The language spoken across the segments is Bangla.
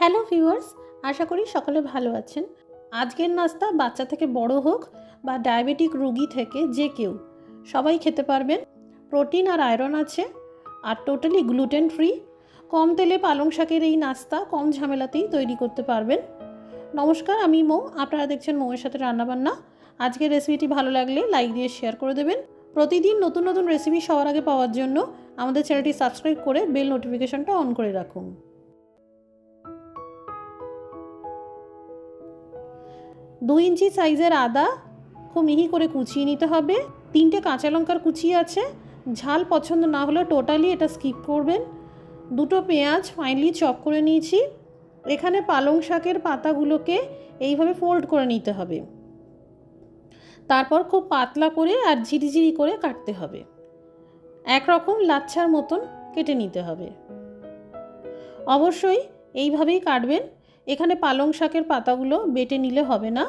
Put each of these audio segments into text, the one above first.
হ্যালো ভিউয়ার্স, আশা করি সকলে ভালো আছেন। আজকের নাস্তা বাচ্চা থেকে বড় হোক বা ডায়াবেটিক রুগী থেকে যে কেউ। সবাই খেতে পারবেন। প্রোটিন আর আয়রন আছে আর টোটালি গ্লুটেন ফ্রি। কম তেলে পালং শাকের এই নাস্তা কম ঝামেলাতেই তৈরি করতে পারবেন। নমস্কার, আমি মৌ। আপনারা দেখছেন মৌয়ের সাথে রান্নাবান্না। আজকের রেসিপিটি ভালো লাগলে লাইক দিয়ে শেয়ার করে দেবেন। প্রতিদিন নতুন নতুন রেসিপি সবার আগে পাওয়ার জন্য আমাদের চ্যানেলটি সাবস্ক্রাইব করে বেল নোটিফিকেশনটা অন করে রাখুন। দু ইঞ্চি সাইজের আদা খুব মিহি করে কুচিয়ে নিতে হবে। তিনটে কাঁচা লঙ্কার কুচি আছে। ঝাল পছন্দ না হলে টোটালি এটা স্কিপ করবেন। দুটো পেঁয়াজ ফাইনলি চপ করে নিয়েছি। এখানে পালং শাকের পাতাগুলোকে এইভাবে ফোল্ড করে নিতে হবে। তারপর খুব পাতলা করে আর ঝিরিঝিরি করে কাটতে হবে। একরকম লাচ্ছার মতন কেটে নিতে হবে। অবশ্যই এইভাবেই কাটবেন। এখানে পালং শাকের পাতাগুলো বেটে নিলে হবে না।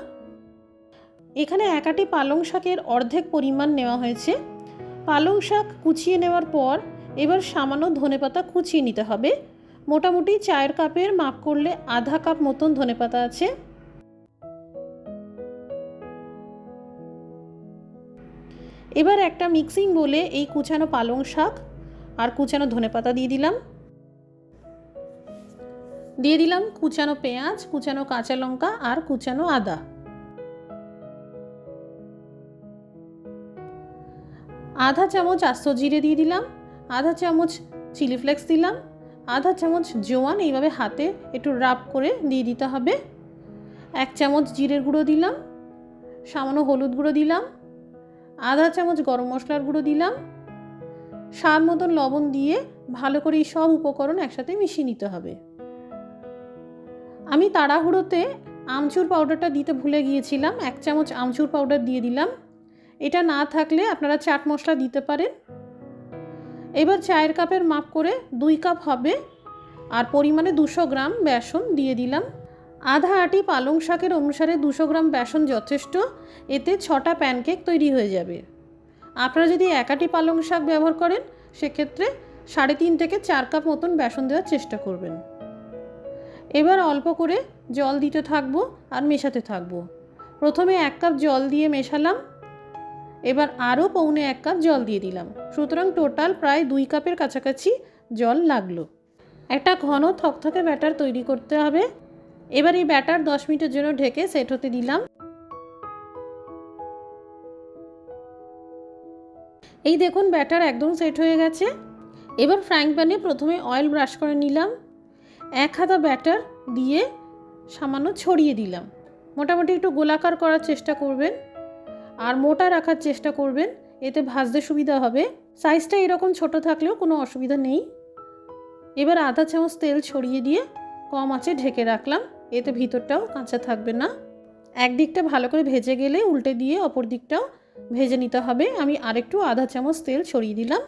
এখানে একাটি পালং শাকের অর্ধেক পরিমাণ নেওয়া হয়েছে। পালং শাক কুচিয়ে নেওয়ার পর এবার সামান্য ধনেপাতা কুচিয়ে নিতে হবে। মোটামুটি চায়ের কাপের মাপ করলে আধা কাপ মতন ধনেপাতা আছে। এবার একটা মিক্সিং বলে এই কুচানো পালং শাক আর কুচানো ধনেপাতা দিয়ে দিলাম। দিয়ে দিলাম কুচানো পেঁয়াজ, কুচানো কাঁচা লঙ্কা আর কুচানো আদা। আধা চামচ আস্ত জিরে দিয়ে দিলাম, আধা চামচ চিলি ফ্লেক্স দিলাম, আধা চামচ জোয়ান এইভাবে হাতে একটু রাব করে দিয়ে দিতে হবে। এক চামচ জিরের গুঁড়ো দিলাম, সামান্য হলুদ গুঁড়ো দিলাম, আধা চামচ গরম মশলার গুঁড়ো দিলাম। স্বাদ মতন লবণ দিয়ে ভালো করে এই সব উপকরণ একসাথে মিশিয়ে নিতে হবে। আমি তাড়াহুড়োতে আমচুর পাউডারটা দিতে ভুলে গিয়েছিলাম। এক চামচ আমচুর পাউডার দিয়ে দিলাম। এটা না থাকলে আপনারা চাট মশলা দিতে পারেন। এবার চায়ের কাপের মাপ করে দুই কাপ হবে আর পরিমাণে দুশো গ্রাম বেসন দিয়ে দিলাম। আধা আটি পালং শাকের অনুসারে দুশো গ্রাম বেসন যথেষ্ট। এতে ছটা প্যানকেক তৈরি হয়ে যাবে। আপনারা যদি একাটি পালং শাক ব্যবহার করেন, সেক্ষেত্রে সাড়ে তিন থেকে চার কাপ মতন বেসন দেওয়ার চেষ্টা করবেন। এবার অল্প করে জল দিতে থাকব আর মেশাতে থাকব। প্রথমে এক কাপ জল দিয়ে মেশালাম, এবার আরও পৌনে এক কাপ জল দিয়ে দিলাম। সুতরাং টোটাল প্রায় দুই কাপের কাছাকাছি জল লাগল। একটা ঘন থকথকে ব্যাটার তৈরি করতে হবে। এবার এই ব্যাটার দশ মিনিটের জন্য ঢেকে সেট হতে দিলাম। এই দেখুন ব্যাটার একদম সেট হয়ে গেছে। এবার ফ্রাইং প্যানে প্রথমে অয়েল ব্রাশ করে নিলাম। এক হাতা ব্যাটার দিয়ে সামান্য ছড়িয়ে দিলাম। মোটামুটি একটু গোলাকার করার চেষ্টা করবেন আর মোটা রাখার চেষ্টা করবেন। এতে ভাজতে সুবিধা হবে। সাইজটা এরকম ছোট থাকলেও কোনো অসুবিধা নেই। এবার আধা চামচ তেল ছড়িয়ে দিয়ে কম আঁচে ঢেকে রাখলাম। এতে ভিতরটাও কাঁচা থাকবে না। একদিকটা ভালো করে ভেজে গেলে উল্টে দিয়ে অপর দিকটাও ভেজে নিতে হবে। আমি আরেকটু আধা চামচ তেল ছড়িয়ে দিলাম।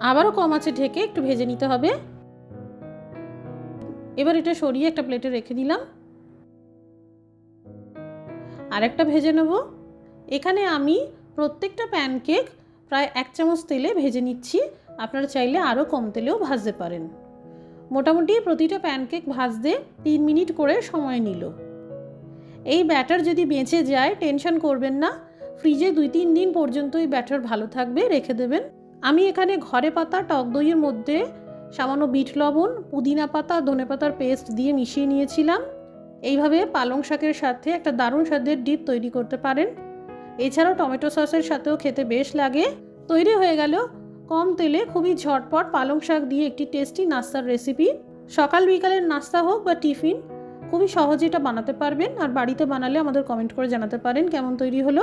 আবারও কম আছে, ঢেকে একটু ভেজে নিতে হবে। এবার এটা সরিয়ে একটা প্লেটে রেখে দিলাম। আরেকটা ভেজে নেব। এখানে আমি প্রত্যেকটা প্যানকেক প্রায় এক চামচ তেলে ভেজে নিচ্ছি। আপনারা চাইলে আরও কম তেলেও ভাজতে পারেন। মোটামুটি প্রতিটা প্যানকেক ভাজতে তিন মিনিট করে সময় নিল। এই ব্যাটার যদি বেঁচে যায়, টেনশন করবেন না। ফ্রিজে দুই তিন দিন পর্যন্ত এই ব্যাটার ভালো থাকবে, রেখে দেবেন। আমি এখানে ঘরে পাতা, টক দইয়ের মধ্যে সামান্য বিট লবণ, পুদিনা পাতা, ধনে পাতার পেস্ট দিয়ে মিশিয়ে নিয়েছিলাম। এইভাবে পালং শাকের সাথে একটা দারুণ স্বাদের ডিপ তৈরি করতে পারেন। এছাড়াও টমেটো সসের সাথেও খেতে বেশ লাগে। তৈরি হয়ে গেল কম তেলে খুবই ঝটপট পালং শাক দিয়ে একটি টেস্টি নাস্তার রেসিপি। সকাল বিকালের নাস্তা হোক বা টিফিন, খুবই সহজে এটা বানাতে পারবেন। আর বাড়িতে বানালে আমাদের কমেন্ট করে জানাতে পারেন কেমন তৈরি হলো।